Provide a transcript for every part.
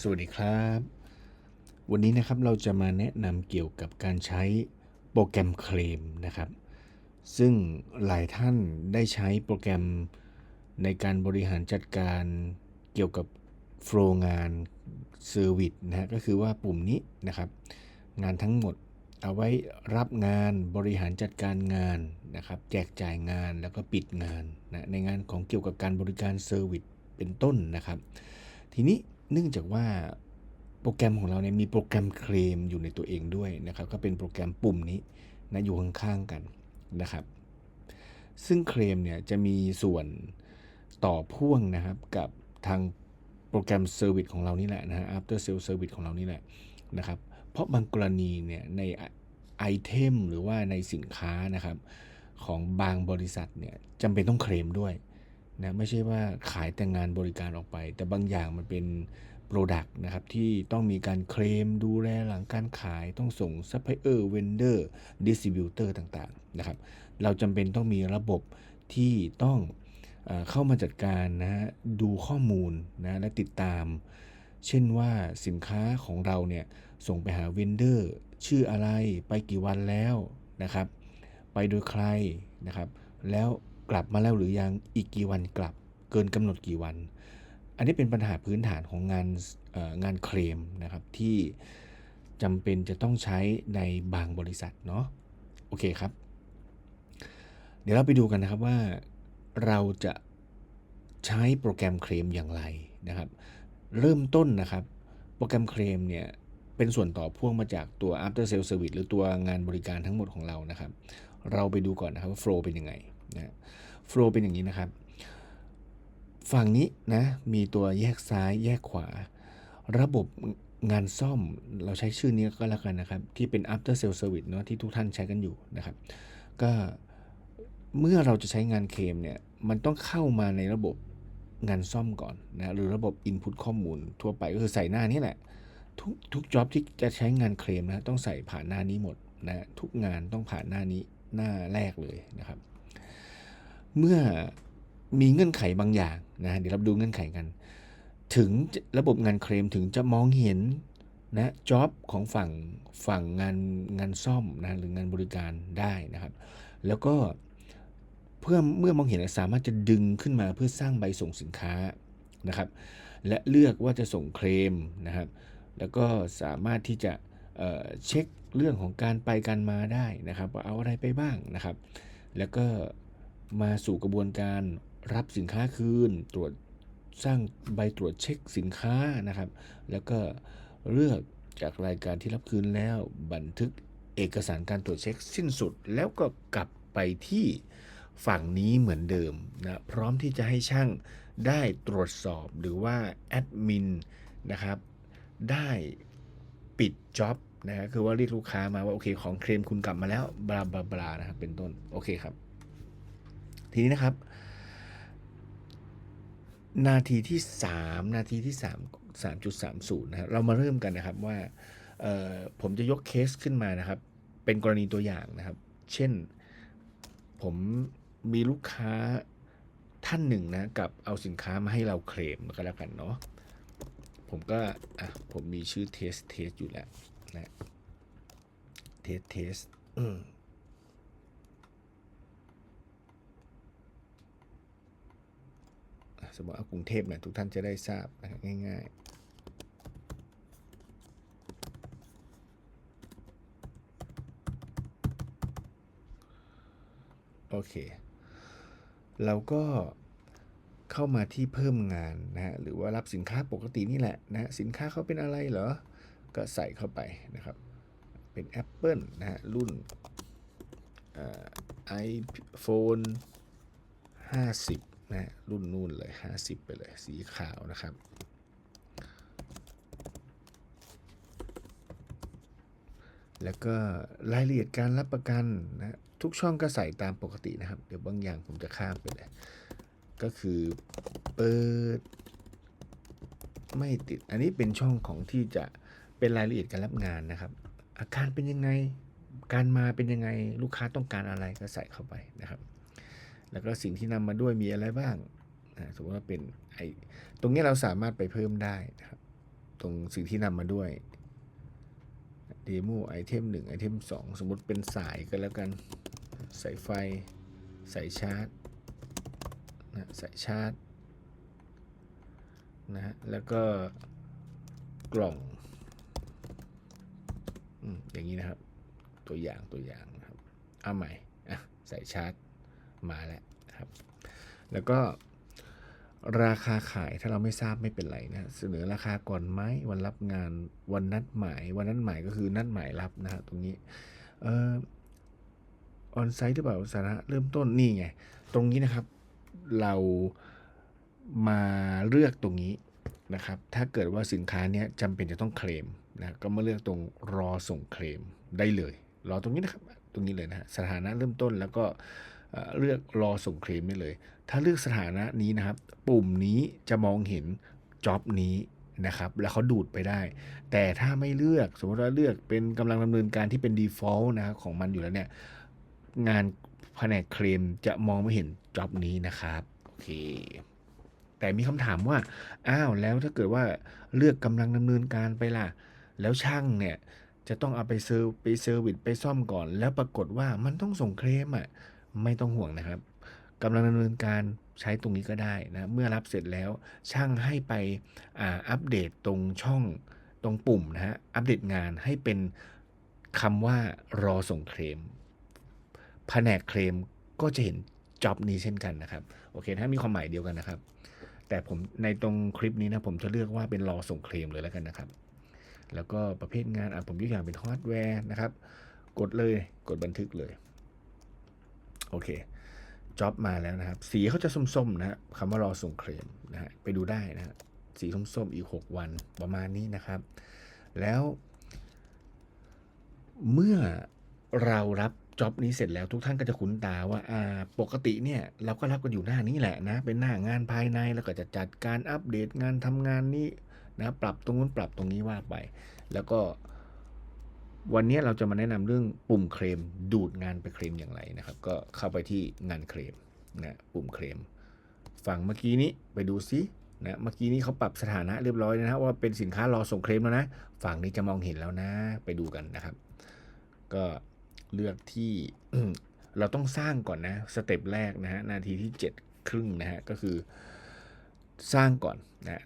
สวัสดีครับ วันนี้นะครับเราจะมาแนะนำเกี่ยวกับการใช้โปรแกรมเคลมนะครับ ซึ่งหลายท่านได้ใช้โปรแกรมในการบริหารจัดการเกี่ยวกับโฟล์งานเซอร์วิสนะฮะก็คือว่าปุ่มนี้นะครับ งานทั้งหมดเอาไว้รับงานบริหารจัดการงานนะครับ แจกจ่ายงานแล้วก็ปิดงานนะในงานของเกี่ยวกับการบริการเซอร์วิสเป็นต้นนะครับ ทีนี้ เนื่องจากว่าโปรแกรมของเราเนี่ยมีโปรแกรมเคลมอยู่ในตัวเองด้วยนะครับ ก็เป็นโปรแกรมปุ่มนี้นะอยู่ข้างๆกันนะครับ ซึ่งเคลมเนี่ยจะมีส่วนต่อพ่วงนะครับกับทางโปรแกรมเซอร์วิสของเรานี่แหละนะฮะ after sale service ของเรานี่แหละนะครับ เพราะบางกรณีเนี่ยในไอเทมหรือว่าในสินค้านะครับของบางบริษัทเนี่ยจำเป็นต้องเคลมด้วย นะไม่ใช่ว่าขายแต่งานบริการออกไป แต่บางอย่างมันเป็น Product นะครับที่ต้องมีการเคลมดูแลหลังการขายต้องส่งซัพพลายเออร์เวนเดอร์ดิสติบิวเตอร์ต่างๆนะครับเราจำเป็นต้องมีระบบที่ต้องเออเข้ามาจัดการนะฮะดูข้อมูลนะและติดตาม เช่นว่าสินค้าของเราเนี่ยส่งไปหาเวนเดอร์ชื่ออะไรไปกี่วันแล้วนะครับ ไปโดยใครนะครับ แล้ว กลับมาแล้วหรือยังอีกกี่วันกลับ เกินกำหนดกี่วัน อันนี้เป็นปัญหาพื้นฐานของงานงานเคลมนะครับที่จำเป็นจะต้องใช้ในบางบริษัทเนาะโอเคครับ เดี๋ยวเราไปดูกันนะครับว่าเราจะใช้โปรแกรมเคลมอย่างไรนะครับ เริ่มต้นนะครับ โปรแกรมเคลมเนี่ยเป็นส่วนต่อพ่วงมาจากตัว after sale service หรือตัวงานบริการทั้งหมดของเรานะครับ เราไปดูก่อนนะครับว่า flow เป็นยังไง นะ flow เป็นอย่างนี้นะครับ ฝั่งนี้นะมีตัวแยกซ้ายแยกขวา ระบบงานซ่อมเราใช้ชื่อนี้ก็แล้วกันนะครับ ที่เป็น after sale service เนาะที่ทุกท่านใช้กันอยู่นะครับ ก็เมื่อเราจะใช้งานเคมเนี่ยมันต้องเข้ามาในระบบงานซ่อมก่อนนะหรือระบบ input ข้อมูลทั่วไปก็คือใส่หน้านี้แหละ ทุกทุกจ็อบที่จะใช้งานเคลมนะต้องใส่ผ่านหน้านี้หมดนะทุกงานต้องผ่านหน้านี้หน้าแรกเลยนะครับ เมื่อมีเงื่อนไขบางอย่างนะเดี๋ยวเราดูเงื่อนไขกัน ถึงระบบงานเคลมถึงจะมองเห็นนะจ็อบของฝั่งฝั่งงานงานซ่อมนะหรืองานบริการได้นะครับ แล้วก็เพื่อเมื่อมองเห็นสามารถจะดึงขึ้นมาเพื่อสร้างใบส่งสินค้านะครับ และเลือกว่าจะส่งเคลมนะครับ แล้วก็สามารถที่จะเเช็คเรื่องของการไปการมาได้นะครับ ว่าเอาอะไรไปบ้างนะครับ แล้วก็ มาสู่กระบวนการรับสินค้าคืน ตรวจสร้างใบตรวจเช็คสินค้านะครับ แล้วก็เลือกจากรายการที่รับคืนแล้วบันทึกเอกสารการตรวจเช็คสิ้นสุด แล้วก็กลับไปที่ฝั่งนี้เหมือนเดิมนะพร้อมที่จะให้ช่างได้ตรวจสอบหรือว่าแอดมินนะครับได้ปิดจ็อบนะฮะคือว่าเรียกลูกค้ามาว่า โอเคของเคลมคุณกลับมาแล้ว บลาบลาบลานะครับเป็นต้น โอเคครับ ทีนี้นะครับ นาทีที่ 3 นาทีที่ 3 3.30นะครับเรามาเริ่มกันนะครับว่าผมจะยกเคสขึ้นมานะครับ เป็นกรณีตัวอย่างนะครับ เช่นผมมีลูกค้าท่านหนึ่งนะกับเอาสินค้ามาให้เราเคลมก็แล้วกันเนาะผมก็อะผมมีชื่อเทสเทสอยู่แล้วนะเทสเทสอืมอะ สมมติเอากรุงเทพหน่อยทุกท่านจะได้ทราบนะง่ายๆโอเค เราก็เข้ามาที่เพิ่มงานนะฮะ หรือว่ารับสินค้าปกตินี่แหละนะสินค้าเขาเป็นอะไรเหรอ ก็ใส่เข้าไปนะครับ เป็น Apple นะฮะ รุ่นไอโฟน50นะ ฮะรุ่นนู่นเลย 50 ไปเลย สีขาวนะครับ แล้วก็รายละเอียดการรับประกันนะทุกช่องก็ใส่ตามปกตินะครับ เดี๋ยวบางอย่างผมจะข้ามไปเลย ก็คือเปิดไม่ติด อันนี้เป็นช่องของที่จะเป็นรายละเอียดการรับงานนะครับ อาการเป็นยังไง การมาเป็นยังไง ลูกค้าต้องการอะไรก็ใส่เข้าไปนะครับ แล้วก็สิ่งที่นำมาด้วยมีอะไรบ้างนะสมมติว่าเป็นไอตรงนี้เราสามารถไปเพิ่มได้นะครับ ตรงสิ่งที่นำมาด้วยเดโมไอเทมหนึ่งไอเทมสองสมมติเป็นสายก็แล้วกัน สายไฟ สายชาร์จนะสายชาร์จนะฮะแล้วก็กล่องอย่างนี้นะครับ ตัวอย่างตัวอย่างนะครับเอาใหม่อะใส่ชาร์จ มาแล้วครับ แล้วก็ราคาขายถ้าเราไม่ทราบไม่เป็นไรนะเสนอราคาก่อนไหมวันรับงานวันนัดหมาย วันนัดหมายก็คือนัดหมายรับนะฮะตรงนี้เออออนไซต์หรือเปล่าสาระเริ่มต้นนี่ไง ตรงนี้นะครับ เรามาเลือกตรงนี้นะครับ ถ้าเกิดว่าสินค้าเนี้ยจำเป็นจะต้องเคลมนะก็มาเลือกตรงรอส่งเคลมได้เลย รอตรงนี้นะครับ ตรงนี้เลยนะสถานะเริ่มต้นแล้วก็ เลือกรอส่งเคลมได้เลย ถ้าเลือกสถานะนี้นะครับ ปุ่มนี้จะมองเห็นจ็อบนี้นะครับ แล้วเขาดูดไปได้ แต่ถ้าไม่เลือกสมมติว่าเลือกเป็นกำลังดำเนินการที่เป็น default นะครับของมันอยู่แล้วเนี่ย งานแผนกเคลมจะมองไม่เห็นจ็อบนี้นะครับโอเคแต่มีคำถามว่าอ้าวแล้วถ้าเกิดว่าเลือกกำลังดำเนินการไปล่ะ แล้วช่างเนี่ยจะต้องเอาไปเซอร์ไปเซอร์วิสไปซ่อมก่อน แล้วปรากฏว่ามันต้องส่งเคลมอะ ไม่ต้องห่วงนะครับกำลังดำเนินการใช้ตรงนี้ก็ได้นะ เมื่อรับเสร็จแล้วช่างให้ไปอ,อัปเดตตรงช่องตรงปุ่มนะฮะ อัปเดตงานให้เป็นคำว่ารอส่งเคลมแผนกเคลมก็จะเห็นจ็อบนี้เช่นกันนะครับ โอเค ถ้ามีความหมายเดียวกันนะครับ แต่ผมในตรงคลิปนี้นะ ผมจะเลือกว่าเป็นรอส่งเคลมเลยแล้วกันนะครับ แล้วก็ประเภทงานอะผมยกอย่างเป็นฮาร์ดแวร์นะครับ กดเลย กดบันทึกเลย โอเคจ็อบมาแล้วนะครับ สีเขาจะส้มๆนะฮะคำว่ารอส่งเคลมนะฮะไปดูได้นะฮะสีส้มๆอีก 6 วันประมาณนี้นะครับ แล้ว เมื่อเรารับจ็อบนี้เสร็จแล้วทุกท่านก็จะคุ้นตาว่าอ่าปกติเนี่ย เราก็รับกันอยู่หน้านี้แหละนะ เป็นหน้างานภายในแล้วก็จะจัดการอัปเดตงานทำงานนี้นะปรับตรงนู้นปรับตรงนี้ว่าไป แล้วก็ วันนี้เราจะมาแนะนำเรื่องปุ่มเคลมดูดงานไปเคลมอย่างไรนะครับ ก็เข้าไปที่งานเคลมนะปุ่มเคลมฝั่งเมื่อกี้นี้ไปดูซินะเมื่อกี้นี้เขาปรับสถานะเรียบร้อยนะฮะว่าเป็นสินค้ารอส่งเคลมแล้วนะฝั่งนี้จะมองเห็นแล้วนะไปดูกันนะครับ ก็เลือกที่เราต้องสร้างก่อนนะสเต็ปแรกนะฮะนาทีที่ 7 ครึ่งนะฮะก็คือสร้างก่อนนะ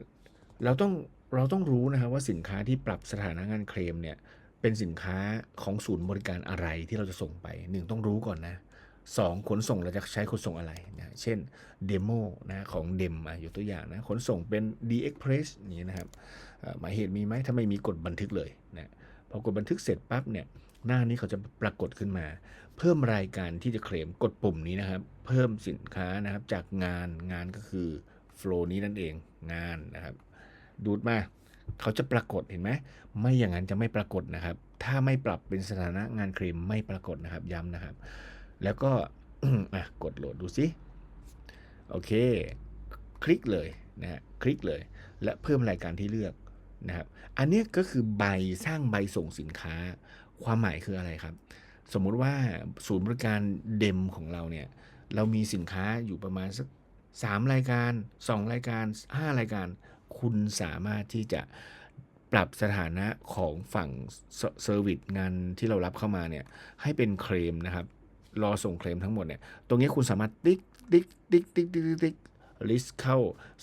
เราต้องเราต้องรู้นะครับว่าสินค้าที่ปรับสถานะงานเคลมเนี่ย เป็นสินค้าของศูนย์บริการอะไรที่เราจะส่งไปหนึ่งต้องรู้ก่อนนะสองขนส่งเราจะใช้ขนส่งอะไรนะเช่นเดโมนะของเดมอะอยู่ตัวอย่างนะขนส่งเป็น D Express อย่างนี้นะครับหมายเหตุมีไหมถ้าไม่มีกดบันทึกเลยนะพอกดบันทึกเสร็จปั๊บเนี่ยหน้านี้เขาจะปรากฏขึ้นมา เพิ่มรายการที่จะเคลมกดปุ่มนี้นะครับ เพิ่มสินค้านะครับจากงานงานก็คือ flow นี้นั่นเองงานนะครับ ดูดมา เขาจะปรากฏเห็นไหมไม่อย่างนั้นจะไม่ปรากฏนะครับ ถ้าไม่ปรับเป็นสถานะงานเคลมไม่ปรากฏนะครับย้ำนะครับ แล้วก็อะกดโหลดดูซิโอเค คลิกเลยนะฮะคลิกเลย และเพิ่มรายการที่เลือกนะครับอันนี้ก็คือใบสร้างใบส่งสินค้า ความหมายคืออะไรครับ สมมุติว่าศูนย์บริการเดมของเราเนี่ยเรามีสินค้าอยู่ประมาณสักสามรายการ 2 รายการ 5 รายการ คุณสามารถที่จะปรับสถานะของฝั่งเซอร์วิสงานที่เรารับเข้ามาเนี่ยให้เป็นเคลมนะครับ รอส่งเคลมทั้งหมดเนี่ยตรงนี้คุณสามารถติ๊กติ๊กติ๊กติ๊กติ๊กติ๊กลิสต์เข้า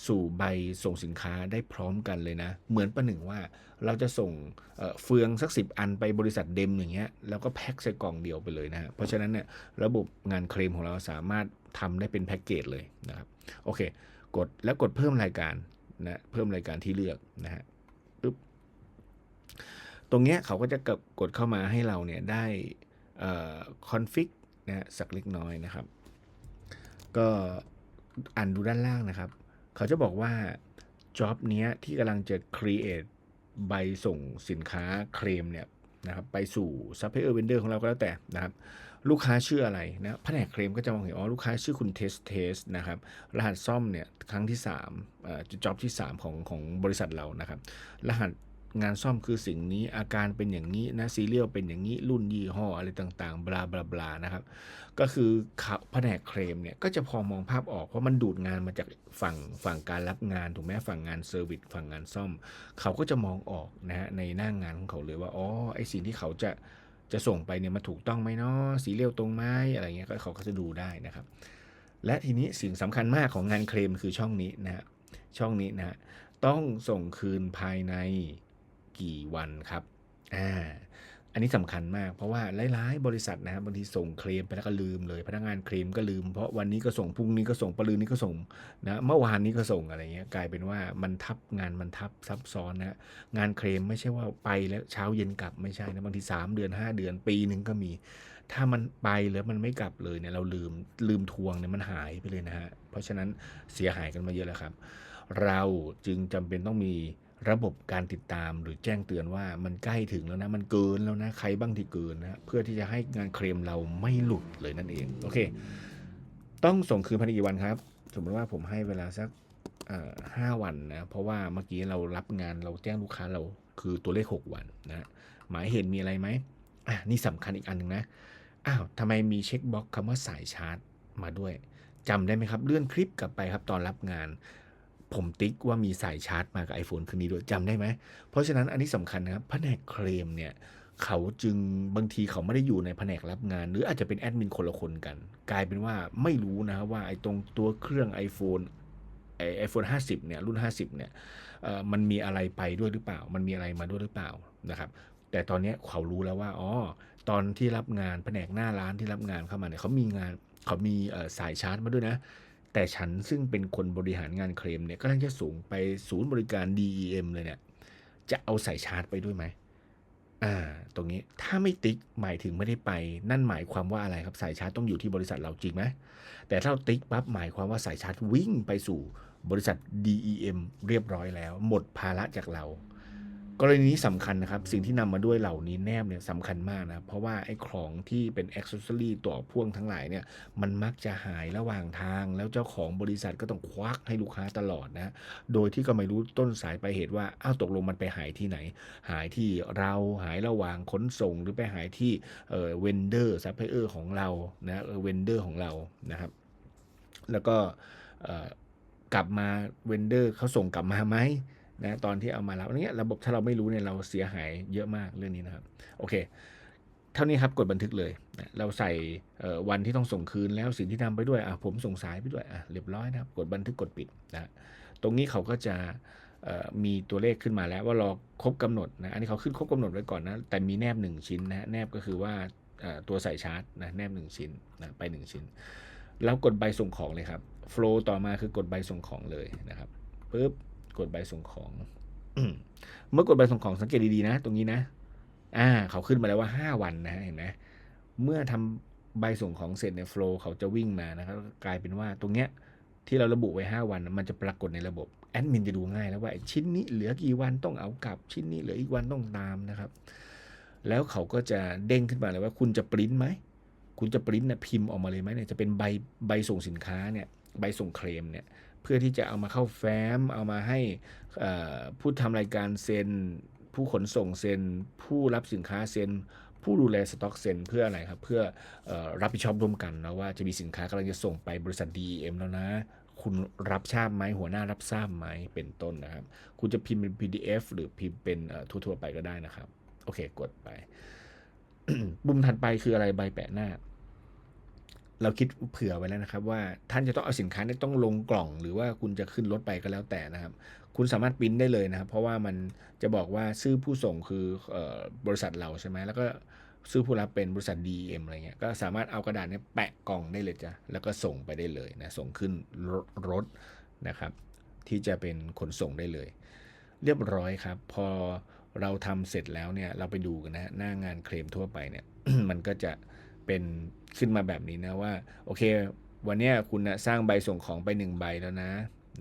สู่ใบส่งสินค้าได้พร้อมกันเลยนะ เหมือนประหนึ่งว่าเราจะส่งเฟืองสักสิบอันไปบริษัทเดมอย่างเงี้ยแล้วก็แพ็คใส่กล่องเดียวไปเลยนะฮะเพราะฉะนั้นเนี่ยระบบงานเคลมของเราสามารถทำได้เป็นแพ็กเกจเลยนะครับโอเค กดแล้วกดเพิ่มรายการ นะเพิ่มรายการที่เลือกนะฮะปึ๊บตรงเนี้ยเขาก็จะกดกดเข้ามาให้เราเนี่ยได้คอนฟิกนะฮะสักเล็กน้อยนะครับ ก็อ่านดูด้านล่างนะครับ เขาจะบอกว่าจ็อบเนี้ยที่กำลังจะ create ใบส่งสินค้าเคลมเนี่ยนะครับไปสู่ supplier vendor ของเราก็แล้วแต่นะครับ ลูกค้าชื่ออะไรนะแผนกเคลมก็จะมองเห็นอ๋อลูกค้าชื่อคุณเทสเทสนะครับรหัสซ่อมเนี่ยครั้งที่3เอ่อจ็อบที่ 3 ของของบริษัทเรานะครับ รหัสงานซ่อมคือสิ่งนี้อาการเป็นอย่างนี้นะซีเรียลเป็นอย่างนี้รุ่นยี่ห้ออะไรต่างๆ บลาบลาบลานะครับ ก็คือเขาแผนกเคลมเนี่ยก็จะพอมองภาพออกเพราะมันดูดงานมาจากฝั่งฝั่งการรับงานถูกไหมฝั่งงานเซอร์วิสฝั่งงานซ่อม เขาก็จะมองออกนะฮะในหน้างงานของเขาเลยว่าอ๋อไอสิ่งที่เขาจะ จะส่งไปเนี่ยมันถูกต้องไหมเนาะสีเรียวตรงไหมอะไรเงี้ยก็เขาก็จะดูได้นะครับ และทีนี้สิ่งสำคัญมากของงานเคลมคือช่องนี้นะฮะช่องนี้นะฮะต้องส่งคืนภายในกี่วันครับอ่า อันนี้สำคัญมากเพราะว่าหลายๆ บริษัทนะฮะบบางทีส่งเคลมไปแล้วก็ลืมเลย พนักงานเคลมก็ลืม เพราะวันนี้ก็ส่งพรุ่งนี้ก็ส่งปรืนนี้ก็ส่งนะเมื่อวานนี้ก็ส่งอะไรเงี้ยกลายเป็นว่ามันทับงานมันทับซับซ้อนนะงานเคลมไม่ใช่ว่าไปแล้วเช้าเย็นกลับไม่ใช่นะบางที 3 เดือน 5 เดือนปีหนึ่งก็มี ถ้ามันไปแล้วมันไม่กลับเลยเนี่ยเราลืมลืมทวงเนี่ยมันหายไปเลยนะฮะเพราะฉะนั้นเสียหายกันมาเยอะแล้วครับ เราจึงจำเป็นต้องมี ระบบการติดตามหรือแจ้งเตือนว่ามันใกล้ถึงแล้วนะ มันเกินแล้วนะ ใครบ้างที่เกินนะ เพื่อที่จะให้งานเคลมเราไม่หลุดเลยนั่นเอง โอเค ต้องส่งคืนภายในกี่วันครับ สมมติว่าผมให้เวลาสักห้าวันนะ เพราะว่าเมื่อกี้เรารับงานเราแจ้งลูกค้าเราคือตัวเลข 6 วันนะ หมายเหตุมีอะไรไหมอะนี่สำคัญอีกอันหนึ่งนะ อ้าวทำไมมีเช็คบ็อกคำว่าสายชาร์จมาด้วยจำได้ไหมครับ เลื่อนคลิปกลับไปครับตอนรับงาน ผมติ๊กว่ามีสายชาร์จมากับ iPhone คืนนี้ด้วยจำได้ไหม เพราะฉะนั้นอันนี้สำคัญนะครับแผนกเคลมเนี่ยเขาจึงบางทีเขาไม่ได้อยู่ในแผนกรับงาน หรืออาจจะเป็นแอดมินคนละคนกัน กลายเป็นว่าไม่รู้นะครับว่าไอ้ตรงตัวเครื่อง iPhone ไอไอโฟนห้าสิบเนี่ยรุ่น 50เนี่ยมันมีอะไรไปด้วยหรือเปล่า มันมีอะไรมาด้วยหรือเปล่านะครับ แต่ตอนนี้เขารู้แล้วว่าอ๋อตอนที่รับงานแผนกหน้าร้านที่รับงานเข้ามาเนี่ยเขามีงานเขามีสายชาร์จมาด้วยนะ แต่ฉันซึ่งเป็นคนบริหารงานเคลมเนี่ยก็ต้องจะสูงไปศูนย์บริการ DEM เลยเนี่ย จะเอาสายชาร์จไปด้วยไหมอ่า ตรงนี้ถ้าไม่ติ๊กหมายถึงไม่ได้ไป นั่นหมายความว่าอะไรครับสายชาร์จต้องอยู่ที่บริษัทเราจริงไหมแต่ถ้าเราติ๊กปั๊บหมายความว่าสายชาร์จวิ่งไปสู่บริษัท DEM เรียบร้อยแล้ว หมดภาระจากเรา กรณีนี้สำคัญนะครับ สิ่งที่นำมาด้วยเหล่านี้แนบเนี่ยสำคัญมากนะ เพราะว่าไอ้ของที่เป็นอ็อกซ์ซอรี่ตัวพ่วงทั้งหลายเนี่ยมันมักจะหายระหว่างทาง แล้วเจ้าของบริษัทก็ต้องควักให้ลูกค้าตลอดนะ โดยที่ก็ไม่รู้ต้นสายไปเหตุว่า อ้าวตกลงมันไปหายที่ไหน หายที่เราหายระหว่างขนส่ง หรือไปหายที่เอ่อเวนเดอร์ซัพพลายเออร์ของเรานะเออเวนเดอร์ของเรานะครับ แล้วก็เออกลับมาเวนเดอร์เขาส่งกลับมาไหม นะตอนที่เอามารับเนี้ระบบถ้าเราไม่รู้เนี่ยเราเสียหายเยอะมากเรื่องนี้นะครับโอเค เท่านี้ครับกดบันทึกเลยนะเราใส่วันที่ต้องส่งคืนแล้วสิ่งที่ทำไปด้วยอะผมส่งสายไปด้วยอะเรียบร้อยนะครับ กดบันทึกกดปิดนะตรงนี้เขาก็จะมีตัวเลขขึ้นมาแล้วว่ารอครบกำหนดนะอันนี้เขาขึ้นครบกำหนดไว้ก่อนนะแต่มีแนบ 1 ชิ้นนะแนบก็คือว่าตัวใส่ชาร์จนะแนบ 1 ชิ้นนะไป 1 ชิ้น แล้วกดใบส่งของเลยครับโฟล์ต่อมาคือกดใบส่งของเลยนะครับปุ๊บ กดใบส่งของ เมื่อกดใบส่งของสังเกตดีๆนะ ตรงนี้นะ อ่า เขาขึ้นมาแล้วว่า 5 วันนะเห็นไหมเมื่อทำใบส่งของเสร็จเนี่ยโฟล์เขาจะวิ่งมานะครับกลายเป็นว่าตรงเนี้ยที่เราระบุไว้ 5 วัน มันจะปรากฏในระบบแอดมินจะดูง่ายแล้วว่าชิ้นนี้เหลือกี่วันต้องเอากลับ ชิ้นนี้เหลืออีกวันต้องตามนะครับ แล้วเขาก็จะเด้งขึ้นมาเลยว่าคุณจะปริ้นไหมคุณจะปริ้นนะพิมพ์ออกมาเลยไหมเนี่ยจะเป็นใบใบส่งสินค้าเนี่ยใบส่งเคลมเนี่ย เพื่อที่จะเอามาเข้าแฟ้ม เอามาให้ผู้ทำรายการเซ็น ผู้ขนส่งเซ็น ผู้รับสินค้าเซ็น ผู้ดูแลสต็อกเซ็นเพื่ออะไรครับ เพื่ออรับผิดชอบร่วมกันนะว่าจะมีสินค้ากำลังจะส่งไปบริษัท DEM แล้วนะคุณรับทราบไหมหัวหน้ารับทราบไหมเป็นต้นนะครับ คุณจะพิมพ์เป็น PDF หรือพิมพ์เป็นทั่วๆไปก็ได้นะครับ โอเค กดไป ปุ่มถัดไปคืออะไรใบแปะหน้า เราคิดเผื่อไว้แล้วนะครับ ว่าท่านจะต้องเอาสินค้านี่ต้องลงกล่อง หรือว่าคุณจะขึ้นรถไปก็แล้วแต่นะครับ คุณสามารถปริ้นได้เลยนะครับ เพราะว่ามันจะบอกว่าซื้อผู้ส่งคือบริษัทเราใช่ไหมแล้วก็ซื้อผู้รับเป็นบริษัท DEM อะไรเงี้ยก็สามารถเอากระดาษนี้แปะกล่องได้เลยจ้ะแล้วก็ส่งไปได้เลยนะส่งขึ้นรถนะครับ ที่จะเป็นขนส่งได้เลย เรียบร้อยครับ พอเราทำเสร็จแล้วเนี่ยเราไปดูกันนะหน้างานเคลมทั่วไปเนี่ยมันก็จะ เป็นขึ้นมาแบบนี้นะว่า โอเค วันนี้คุณนะสร้างใบส่งของไป 1 ใบแล้วนะ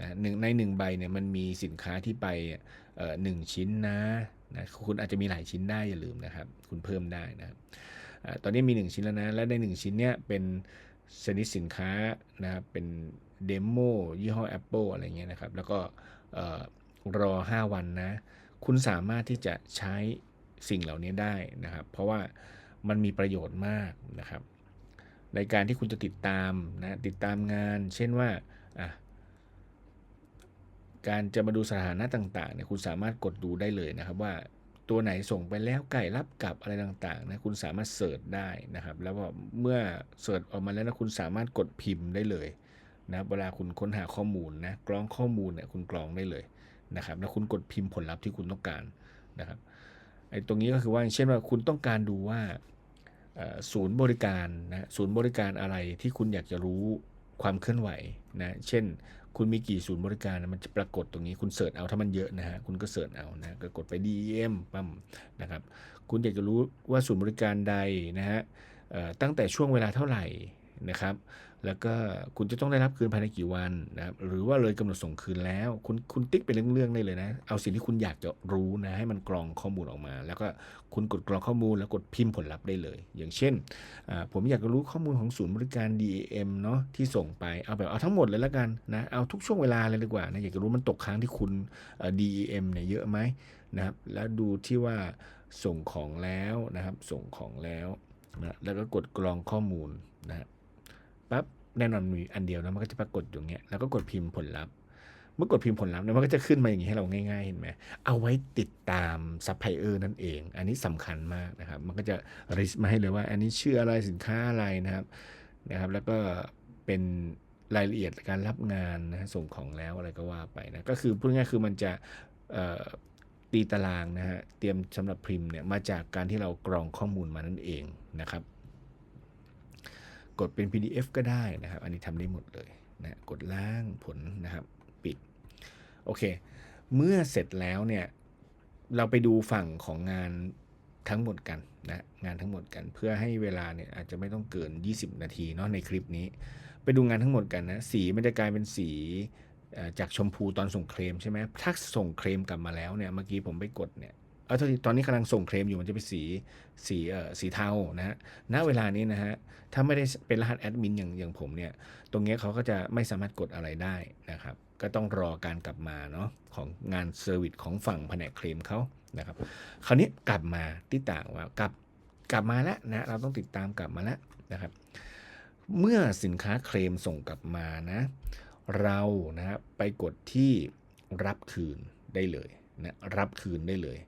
นะหนึ่งใน 1 ใบเนี่ยมันมีสินค้าที่ไปหนึ่งชิ้นนะนะคุณอาจจะมีหลายชิ้นได้อย่าลืมนะครับ คุณเพิ่มได้นะตอนนี้มี 1 ชิ้นแล้วนะ และใน 1 ชิ้นเนี้ยเป็นชนิดสินค้านะครับเป็นเดโมยี่ห้อ Apple อะไรเงี้ยนะครับ แล้วก็รอ 5 วันนะ คุณสามารถที่จะใช้สิ่งเหล่านี้ได้นะครับ เพราะว่า มันมีประโยชน์มากนะครับ ในการที่คุณจะติดตามนะติดตามงาน เช่นว่าการจะมาดูสถานะต่างๆเนี่ยคุณสามารถกดดูได้เลยนะครับว่าตัวไหนส่งไปแล้วไก่รับกลับอะไรต่างๆนะคุณสามารถเสิร์ชได้นะครับ แล้วก็เมื่อเสิร์ชออกมาแล้วนะคุณสามารถกดพิมพ์ได้เลยนะเวลาคุณค้นหาข้อมูลนะกรองข้อมูลเนี่ยคุณกรองได้เลยนะครับ แล้วคุณกดพิมพ์ผลลัพธ์ที่คุณต้องการนะครับไอ้ตรงนี้ก็คือว่าเช่นว่าคุณต้องการดูว่า ศูนย์บริการนะศูนย์บริการอะไรที่คุณอยากจะรู้ความเคลื่อนไหวนะเช่น คุณมีกี่ศูนย์บริการมันจะปรากฏตรงนี้คุณเสิร์ชเอาถ้ามันเยอะนะฮะคุณก็เสิร์ชเอานะก็กดไป DEM ปั๊มนะครับคุณอยากจะรู้ว่าศูนย์บริการใดนะฮะตั้งแต่ช่วงเวลาเท่าไหร่นะครับ แล้วก็คุณจะต้องได้รับคืนภายในกี่วันนะครับหรือว่าเลยกำหนดส่งคืนแล้ว คุณคุณติ๊กเป็นเรื่องๆได้เลยนะ เอาสิ่งที่คุณอยากจะรู้นะให้มันกรองข้อมูลออกมา แล้วก็คุณกดกรองข้อมูลแล้วกดพิมพ์ผลลัพธ์ได้เลย อย่างเช่น ผมอยากจะรู้ข้อมูลของศูนย์บริการ DAM เนาะที่ส่งไปเอาแบบเอาทั้งหมดเลยแล้วกันนะเอาทุกช่วงเวลาเลยดีกว่านะอยากจะรู้มันตกค้างที่คุณ DEM เนี่ยเยอะไหมนะครับแล้วดูที่ว่าส่งของแล้วนะครับส่งของแล้วนะแล้วก็กดกรองข้อมูลนะครับ ปั๊บแน่นอนมีอันเดียวนะมันก็จะปรากฏอยู่เงี้ยแล้วก็กดพิมพ์ผลลัพธ์ เมื่อกดพิมพ์ผลลัพธ์เนี่ยมันก็จะขึ้นมาอย่างนี้ให้เราง่ายๆเห็นไหมเอาไว้ติดตามซัพพลายเออร์นั่นเอง อันนี้สำคัญมากนะครับ มันก็จะริสมาให้เลยว่า อันนี้ชื่ออะไรสินค้าอะไรนะครับนะครับ แล้วก็เป็นรายละเอียดการรับงานนะส่งของแล้วอะไรก็ว่าไปนะก็คือพูดง่ายคือมันจะตีตารางนะฮะเตรียมสำหรับพิมพ์เนี่ยมาจากการที่เรากรองข้อมูลมานั่นเองนะครับ ดเป็น PDF ก็ได้นะครับ อันนี้ทำได้หมดเลยนะกดล้างผลนะครับ ปิด โอเค เมื่อเสร็จแล้วเนี่ย เราไปดูฝั่งของงานทั้งหมดกันนะงานทั้งหมดกันเพื่อให้เวลาเนี่ยอาจจะไม่ต้องเกิน 20 นาทีเนาะในคลิปนี้ ไปดูงานทั้งหมดกันนะสีมันจะกลายเป็นสีจากชมพูตอนส่งเคลมใช่ไหมถ้าส่งเคลมกลับมาแล้วเนี่ยเมื่อกี้ผมไปกดเนี่ย ออตอนนี้กำลังส่งเคลมอยู่มันจะเป็นสีสีเอ่อสีเทานะฮะณเวลานี้นะฮะถ้าไม่ได้เป็นรหัสแอดมินอย่างอย่างผมเนี่ยตรงนี้เขาก็จะไม่สามารถกดอะไรได้นะครับ ก็ต้องรอการกลับมาเนาะของงานเซอร์วิสของฝั่งแผนกเคลมเขานะครับ คราวนี้กลับมาที่ต่างว่ากลับกลับมาแล้วนะเราต้องติดตามกลับมาแล้วนะครับ เมื่อสินค้าเคลมส่งกลับมานะ เรานะไปกดที่รับคืนได้เลยนะรับคืนได้เลย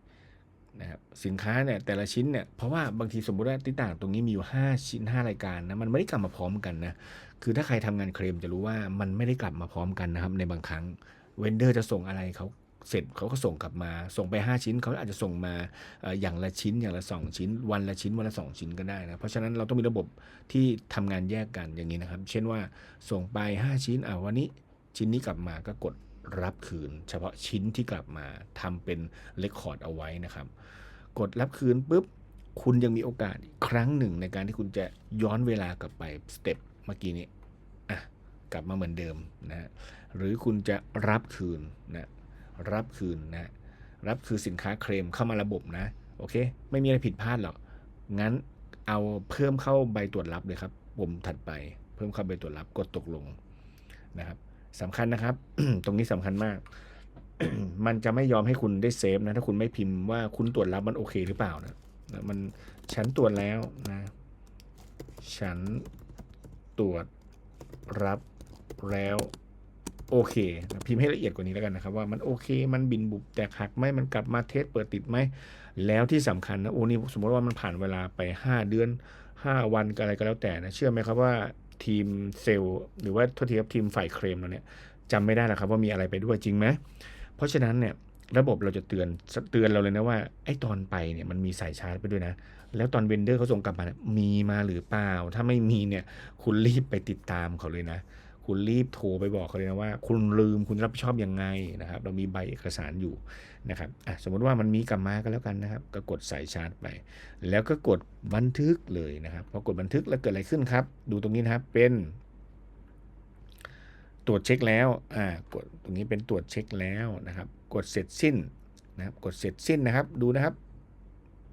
นะครับสินค้าเนี่ยแต่ละชิ้นเนี่ยเพราะว่าบางทีสมมติว่าที่ต่างตรงนี้มีอยู่ 5 ชิ้น 5 รายการนะมันไม่ได้กลับมาพร้อมกันนะคือถ้าใครทำงานเคลมจะรู้ว่ามันไม่ได้กลับมาพร้อมกันนะครับในบางครั้งเวนเดอร์จะส่งอะไรเขาเสร็จเขาก็ส่งกลับมาส่งไป 5 ชิ้นเขาอาจจะส่งมาอย่างละชิ้นอย่างละ 2 ชิ้น วันละชิ้นวันละ 2 ชิ้นก็ได้นะเพราะฉะนั้นเราต้องมีระบบที่ทำงานแยกกันอย่างนี้นะครับ เช่นว่าส่งไป 5 ชิ้นอ่าวันนี้ชิ้นนี้กลับมาก็กด รับคืน เฉพาะชิ้นที่กลับมาทำเป็นเลคคอร์ดเอาไว้นะครับ กดรับคืนปุ๊บ คุณยังมีโอกาสอีกครั้งหนึ่งในการที่คุณจะย้อนเวลากลับไปสเต็ปเมื่อกี้นี้อะกลับมาเหมือนเดิมนะหรือคุณจะรับคืนนะรับคืนนะรับคือสินค้าเคลมเข้ามาระบบนะโอเค ไม่มีอะไรผิดพลาดหรอกงั้นเอาเพิ่มเข้าใบตรวจรับเลยครับปุ่มถัดไป เพิ่มเข้าใบตรวจรับกดตกลงนะครับ สำคัญนะครับ ตรงนี้สำคัญมาก มันจะไม่ยอมให้คุณได้เซฟนะ ถ้าคุณไม่พิมพ์ว่าคุณตรวจรับมันโอเคหรือเปล่านะมันฉันตรวจแล้วนะ ฉันตรวจรับแล้วโอเคพิมพ์ให้ละเอียดกว่านี้แล้วกันนะครับ ว่ามันโอเค มันบินบุบแตกหักไหมมันกลับมาเทสเปิดติดไหม แล้วที่สำคัญนะโอ้นี่สมมติว่ามันผ่านเวลาไป 5 เดือน 5 วันอะไรก็แล้วแต่นะ เชื่อไหมครับว่า ทีมเซลล์หรือว่าททีครับทีมฝ่ายเคลมเราเนี่ยจำไม่ได้หรอกครับว่ามีอะไรไปด้วยจริงไหมเพราะฉะนั้นเนี่ยระบบเราจะเตือนเตือนเราเลยนะว่าไอ้ตอนไปเนี่ยมันมีสายชาร์จไปด้วยนะ แล้วตอนเวนเดอร์เขาส่งกลับมามีมาหรือเปล่า ถ้าไม่มีเนี่ยคุณรีบไปติดตามเขาเลยนะ คุณรีบโทรไปบอกเขาเลยนะว่า คุณลืมคุณรับผิดชอบยังไงนะครับ เรามีใบเอกสารอยู่นะครับอะสมมติว่ามันมีกลับมาก็แล้วกันนะครับ ก็กดสายชาร์จไป แล้วก็กดบันทึกเลยนะครับพอกดบันทึกแล้วเกิดอะไรขึ้นครับ ดูตรงนี้นะครับเป็น ตรวจเช็คแล้วอ่ากดตรงนี้เป็นตรวจเช็คแล้วนะครับ กดเสร็จสิ้นนะครับกดเสร็จสิ้นนะครับ ดูนะครับ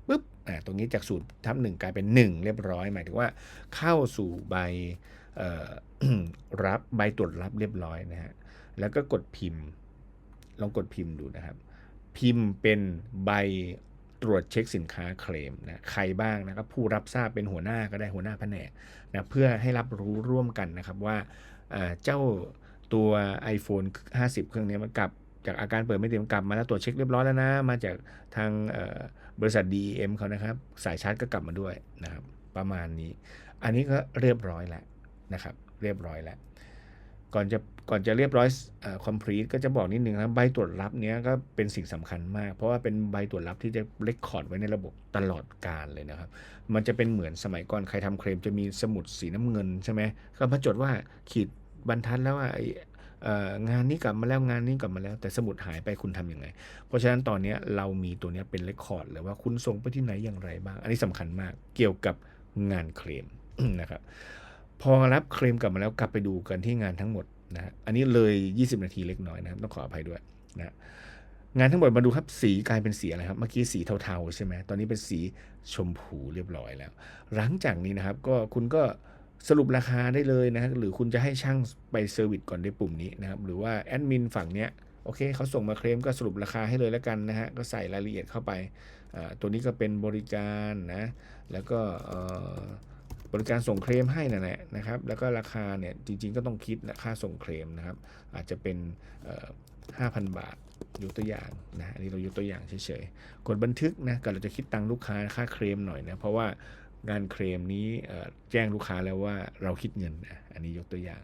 ปุ๊บอ่าตรงนี้จากศูนย์ทับหนึ่งกลายเป็น 1 เรียบร้อย หมายถึงว่าเข้าสู่ใบ รับใบตรวจรับเรียบร้อยนะฮะแล้วก็กดพิมพ์ ลองกดพิมพ์ดูนะครับ พิมพ์เป็นใบตรวจเช็คสินค้าเคลมนะใครบ้างนะครับผู้รับทราบเป็นหัวหน้าก็ได้หัวหน้าแผนกนะเพื่อให้รับรู้ร่วมกันนะครับว่าเจ้าตัว iPhone 50 เครื่องนี้มันกลับจากอาการเปิดไม่เต็มกลับมาแล้วตรวจเช็คเรียบร้อยแล้วนะ มาจากทางบริษัท DEM เขานะครับ สายชาร์จก็กลับมาด้วยนะครับ ประมาณนี้ อันนี้ก็เรียบร้อยแล้ว นะครับ เรียบร้อยแล้ว ก่อนจะก่อนจะเรียบร้อยคอมพลีทก็จะบอกนิดนึงนะใบตรวจรับเนี้ยก็เป็นสิ่งสำคัญมาก เพราะว่าเป็นใบตรวจรับที่จะเลคคอร์ดไว้ในระบบตลอดการเลยนะครับ มันจะเป็นเหมือนสมัยก่อนใครทำเคลมจะมีสมุดสีน้ำเงินใช่ไหมก็มาจดว่าขีดบรรทัดแล้วว่าไอ้เอ่องานนี้กลับมาแล้วงานนี้กลับมาแล้ว แต่สมุดหายไปคุณทำยังไง เพราะฉะนั้นตอนนี้เรามีตัวนี้เป็นเรคคอร์ดเลยว่าคุณส่งไปที่ไหนอย่างไรบ้าง อันนี้สำคัญมากเกี่ยวกับงานเคลมนะครับ พอรับเคลมกลับมาแล้วกลับไปดูกันที่งานทั้งหมดนะอันนี้เลย 20 นาทีเล็กน้อยนะครับต้องขออภัยด้วยนะงานทั้งหมดมาดูครับสีกลายเป็นสีอะไรครับ เมื่อกี้สีเทาๆใช่ไหมตอนนี้เป็นสีชมพูเรียบร้อยแล้ว หลังจากนี้นะครับก็คุณก็สรุปราคาได้เลยนะหรือคุณจะให้ช่างไปเซอร์วิสก่อนด้วยปุ่มนี้นะครับ หรือว่าแอดมินฝั่งเนี้ยโอเคเขาส่งมาเคลมก็สรุปราคาให้เลยแล้วกันนะฮะก็ใส่รายละเอียดเข้าไปอ่าตัวนี้ก็เป็นบริการนะแล้วก็ บริการส่งเคลมให้นั่นแหละนะครับ แล้วก็ราคาเนี่ยจริงๆก็ต้องคิดนะค่าส่งเคลมนะครับ อาจจะเป็นห้าพันบาทยกตัวอย่างนะอันนี้เรายกตัวอย่างเฉยๆกดบันทึกนะก่อนเราจะคิดตังค์ลูกค้าค่าเคลมหน่อยนะเพราะว่างานเคลมนี้แจ้งลูกค้าแล้วว่าเราคิดเงินนะอันนี้ยกตัวอย่าง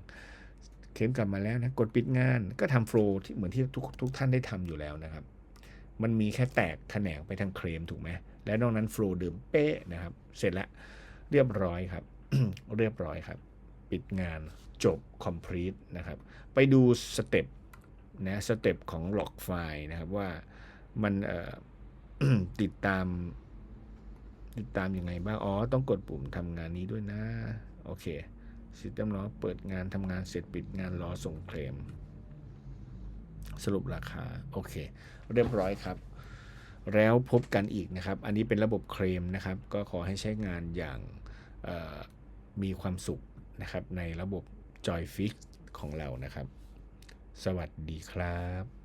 เคลมกลับมาแล้วนะกดปิดงานก็ทำโฟล์ที่เหมือนที่ทุกทุกท่านได้ทำอยู่แล้วนะครับ มันมีแค่แตกแขนงไปทางเคลมถูกไหมและนอกนั้นโฟล์เดิมเป๊ะนะครับ เสร็จแล้ว เรียบร้อยครับ เรียบร้อยครับ ปิดงานจบ complete นะครับ ไปดูสเต็ปนะสเต็ปของหลอกไฟล์นะครับว่ามันติดตาม ติดตามยังไงบ้าง อ๋อ ต้องกดปุ่มทำงานนี้ด้วยนะ โอเคซิสเต็มรอเปิดงานทำงานเสร็จปิดงานรอส่งเคลมสรุปราคา โอเค เรียบร้อยครับ แล้วพบกันอีกนะครับ อันนี้เป็นระบบเคลมนะครับ ก็ขอให้ใช้งานอย่างมีความสุขนะครับ ในระบบ JoyFix ของเรานะครับ สวัสดีครับ